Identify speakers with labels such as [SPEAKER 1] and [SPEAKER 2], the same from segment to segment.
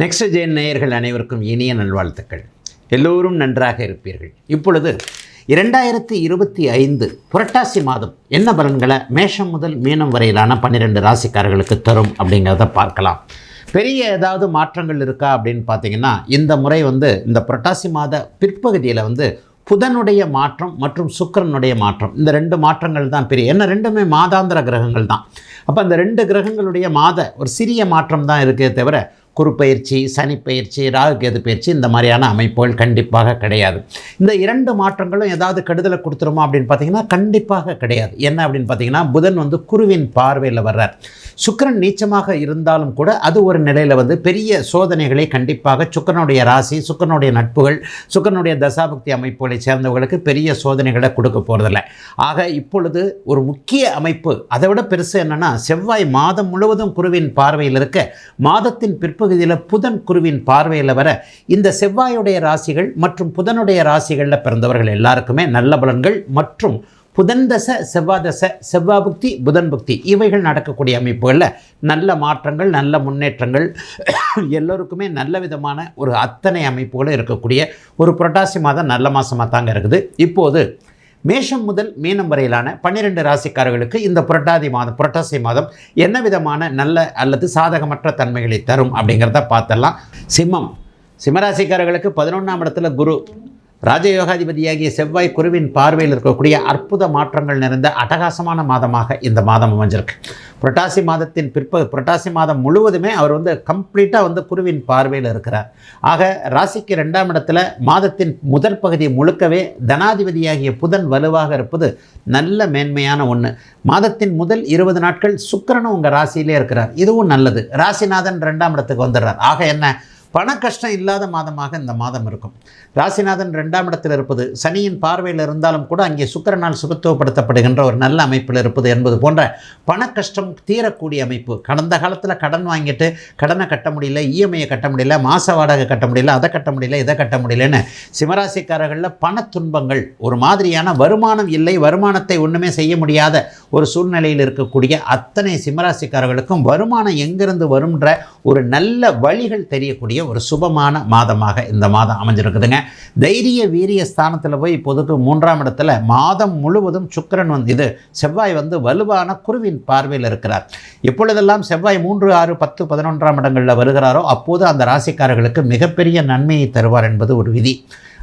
[SPEAKER 1] Next Jain நேயர்கள் அனைவருக்கும் இனிய நல்வாழ்த்துக்கள். எல்லோரும் நன்றாக இருப்பீர்கள். இப்பொழுது இரண்டாயிரத்தி இருபத்தி ஐந்து புரட்டாசி மாதம் என்ன பலன்களை மேஷம் முதல் மீனம் வரையிலான பன்னிரெண்டு ராசிக்காரர்களுக்கு தரும் அப்படிங்கிறத பார்க்கலாம். பெரிய ஏதாவது மாற்றங்கள் இருக்கா அப்படின்னு பார்த்தீங்கன்னா இந்த முறை வந்து இந்த புரட்டாசி மாத பிற்பகுதியில் வந்து புதனுடைய மாற்றம் மற்றும் சுக்கிரனுடைய மாற்றம். இந்த ரெண்டு மாற்றங்கள் தான் பெரிய. என்ன ரெண்டுமே மாதாந்திர கிரகங்கள் தான். அப்போ அந்த ரெண்டு கிரகங்களுடைய மாத ஒரு சிறிய மாற்றம் தான் இருக்கே தவிர குறுப்பயிற்சி சனிப்பயிற்சி பயிற்சி ராகு கேது பயிற்சி இந்த மாதிரியான அமைப்புகள் கண்டிப்பாக கிடையாது. இந்த இரண்டு மாற்றங்களும் ஏதாவது கெடுதலை கொடுத்துருமா அப்படின்னு பார்த்தீங்கன்னா கண்டிப்பாக கிடையாது. என்ன அப்படின்னு பார்த்தீங்கன்னா புதன் வந்து குருவின் பார்வையில் வர்றார். சுக்கிரன் நீச்சமாக இருந்தாலும் கூட அது ஒரு நிலையில் வந்து பெரிய சோதனைகளை கண்டிப்பாக சுக்கரனுடைய ராசி சுக்கரனுடைய நட்புகள் சுக்கரனுடைய தசாபக்தி அமைப்புகளை சேர்ந்தவர்களுக்கு பெரிய சோதனைகளை கொடுக்க போகிறதில்ல ஆக இப்பொழுது ஒரு முக்கிய அமைப்பு அதை விட பெருசு என்னென்னா செவ்வாய் மாதம் முழுவதும் குருவின் பார்வையில் இருக்க மாதத்தின் பிற்பு பகுதியில் புதன் குருவின் பார்வையில் வர இந்த செவ்வாயுடைய ராசிகள் மற்றும் புதனுடைய ராசிகளில் பிறந்தவர்கள் எல்லாருக்குமே நல்ல பலன்கள் மற்றும் புதன் தசை செவ்வாய் தசை செவ்வாய் புக்தி புதன் புக்தி இவைகள் நடக்கக்கூடிய அமைப்புகளில் நல்ல மாற்றங்கள் நல்ல முன்னேற்றங்கள் எல்லோருக்குமே நல்ல விதமான ஒரு அத்தனை அமைப்புகளும் இருக்கக்கூடிய ஒரு புரட்டாசி மாதம் நல்ல மாதமாக தாங்க இருக்குது. இப்போது மேஷம் முதல் மீனம் வரையிலான பன்னிரெண்டு ராசிக்காரர்களுக்கு இந்த புரட்டாதி மாதம் புரட்டாசி மாதம் என்ன விதமான நல்ல அல்லது சாதகமற்ற தன்மைகளை தரும் அப்படிங்கிறத பார்த்தலாம் சிம்மம். சிம்மராசிக்காரர்களுக்கு பதினொன்றாம் இடத்துல குரு ராஜயோகாதிபதியாகிய செவ்வாய் குருவின் பார்வையில் இருக்கக்கூடிய அற்புத மாற்றங்கள் நிறைந்த அட்டகாசமான மாதமாக இந்த மாதம் அமைஞ்சிருக்கு. புரட்டாசி மாதத்தின் பிற்ப புரட்டாசி மாதம் முழுவதுமே அவர் வந்து கம்ப்ளீட்டாக வந்து குருவின் பார்வையில் இருக்கிறார். ஆக ராசிக்கு ரெண்டாம் இடத்துல மாதத்தின் முதல் பகுதி முழுக்கவே தனாதிபதியாகிய புதன் வலுவாக இருப்பது நல்ல மேன்மையான ஒன்று மாதத்தின் முதல் இருபது நாட்கள் சுக்கிரனும் உங்கள் ராசியிலே இருக்கிறார். இதுவும் நல்லது. ராசிநாதன் ரெண்டாம் இடத்துக்கு வந்துடுறார். ஆக என்ன? பண கஷ்டம் இல்லாத மாதமாக இந்த மாதம் இருக்கும். ராசிநாதன் ரெண்டாம் இடத்தில் இருப்பது சனியின் பார்வையில் இருந்தாலும் கூட அங்கே சுக்கிரனால் சுகத்துவப்படுத்தப்படுகின்ற ஒரு நல்ல அமைப்பில் இருப்பது என்பது போன்ற பண கஷ்டம் தீரக்கூடிய அமைப்பு. கடந்த காலத்தில் கடன் வாங்கிட்டு கடனை கட்ட முடியல இஎம்ஐயை கட்ட முடியல மாச வாடகை கட்ட முடியல அதை கட்ட முடியல இதை கட்ட முடியலன்னு சிம்மராசிக்காரர்களில் பண துன்பங்கள் ஒரு மாதிரியான வருமானம் இல்லை வருமானத்தை ஒன்றுமே செய்ய முடியாத ஒரு சூழ்நிலையில் இருக்கக்கூடிய அத்தனை சிம்மராசிக்காரர்களுக்கும் வருமானம் எங்கிருந்து வரும்ன்ற ஒரு நல்ல வழிகள் தெரியக்கூடிய ஒரு சுபமான மாதமாக இந்த மாதம் அமைஞ்சிருக்குதுங்க. தைரிய வீரிய ஸ்தானத்தில் போய் இப்போதுக்கு மூன்றாம் இடத்துல மாதம் முழுவதும் சுக்கிரன் வந்து இது செவ்வாய் வந்து வலுவான குருவின் பார்வையில் இருக்கிறார். எப்பொழுதெல்லாம் செவ்வாய் மூன்று ஆறு பத்து பதினொன்றாம் இடங்களில் வருகிறாரோ அப்போது அந்த ராசிக்காரர்களுக்கு மிகப்பெரிய நன்மையை தருவார் என்பது ஒரு விதி.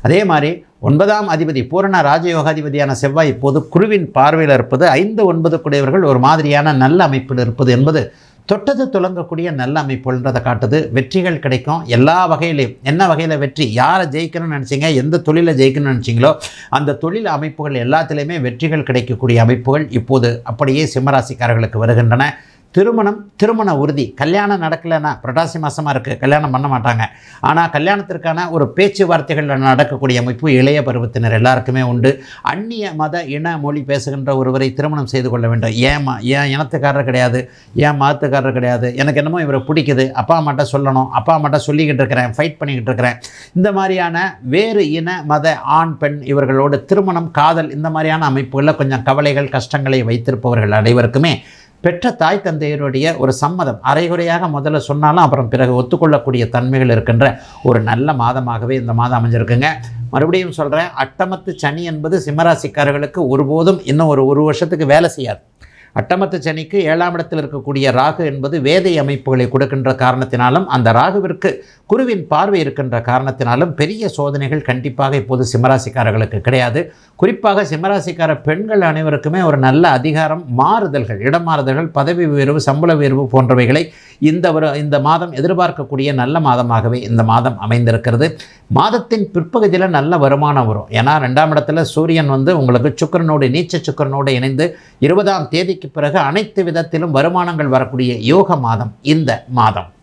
[SPEAKER 1] அதே மாதிரி ஒன்பதாம் அதிபதி பூரண ராஜயோகாதிபதியான செவ்வாய் இப்போது குருவின் பார்வையில் இருப்பது ஐந்து ஒன்பது குடையவர்கள் ஒரு மாதிரியான நல்ல அமைப்பில் இருப்பது என்பது தொட்டது துலங்கக்கூடிய நல்ல அமைப்புன்றதை காட்டுது. வெற்றிகள் கிடைக்கும். எல்லா வகையிலையும். என்ன வகையில் வெற்றி? யாரை ஜெயிக்கணும்னு நினச்சிங்க? எந்த தொழிலை ஜெயிக்கணும்னு நினச்சிங்களோ அந்த தொழில் அமைப்புகள் எல்லாத்துலேயுமே வெற்றிகள் கிடைக்கக்கூடிய அமைப்புகள் இப்போது அப்படியே சிம்மராசிக்காரர்களுக்கு வருகின்றன. திருமணம் திருமண உறுதி. கல்யாணம் நடக்கலைன்னா புரட்டாசி மாதமாக இருக்குது கல்யாணம் பண்ண மாட்டாங்க. ஆனால் கல்யாணத்திற்கான ஒரு பேச்சுவார்த்தைகளில் நடக்கக்கூடிய அமைப்பு இளைய பருவத்தினர் எல்லாருக்குமே உண்டு. அந்நிய மத இன மொழி பேசுகின்ற ஒருவரை திருமணம் செய்து கொள்ள வேண்டும். ஏமா ஏன் இனத்துக்காரர் கிடையாது? ஏன் மதத்துக்காரர் கிடையாது? எனக்கு என்னமோ இவரை பிடிக்குது. அப்பா அம்மாட்ட சொல்லணும். அப்பா அம்மாட்ட சொல்லிக்கிட்டு இருக்கிறேன். ஃபைட் பண்ணிக்கிட்டு இருக்கிறேன். இந்த மாதிரியான வேறு இன மத ஆண் பெண் இவர்களோடு திருமணம் காதல் இந்த மாதிரியான அமைப்புகளில் கொஞ்சம் கவலைகள் கஷ்டங்களை வைத்திருப்பவர்கள் அனைவருக்குமே பெற்ற தாய் தந்தையருடைய ஒரு சம்மதம். அரைகுறையாக முதல்ல சொன்னாலும் அப்புறம் பிறகு ஒத்துக்கொள்ளக்கூடிய தன்மைகள் இருக்கின்ற ஒரு நல்ல மாதமாகவே இந்த மாதம் அமைஞ்சிருக்குங்க. மறுபடியும் சொல்கிறேன் அட்டமத்து சனி என்பது சிம்மராசிக்காரர்களுக்கு ஒருபோதும் இன்னும் ஒரு ஒரு வருஷத்துக்கு வேலை செய்யாது. அட்டமத்து சனிக்கு ஏழாம் இடத்தில் இருக்கக்கூடிய ராகு என்பது வேதை அமைப்புகளை கொடுக்கின்ற காரணத்தினாலும் அந்த ராகுவிற்கு குருவின் பார்வை இருக்கின்ற காரணத்தினாலும் பெரிய சோதனைகள் கண்டிப்பாக இப்போது சிம்மராசிக்காரர்களுக்கு கிடையாது. குறிப்பாக சிம்மராசிக்கார பெண்கள் அனைவருக்குமே ஒரு நல்ல அதிகாரம் மாறுதல்கள் இடமாறுதல்கள் பதவி உயர்வு சம்பள உயர்வு போன்றவைகளை இந்த ஒரு இந்த மாதம் எதிர்பார்க்கக்கூடிய நல்ல மாதமாகவே இந்த மாதம் அமைந்திருக்கிறது. மாதத்தின் பிற்பகுதியில் நல்ல வருமானம் வரும். ஏன்னா ரெண்டாம் இடத்துல சூரியன் வந்து உங்களுக்கு சுக்கரனோடு நீச்ச சுக்கரனோடு இணைந்து இருபதாம் தேதிக்கு பிறகு அனைத்து விதத்திலும் வருமானங்கள் வரக்கூடிய யோக மாதம் இந்த மாதம்.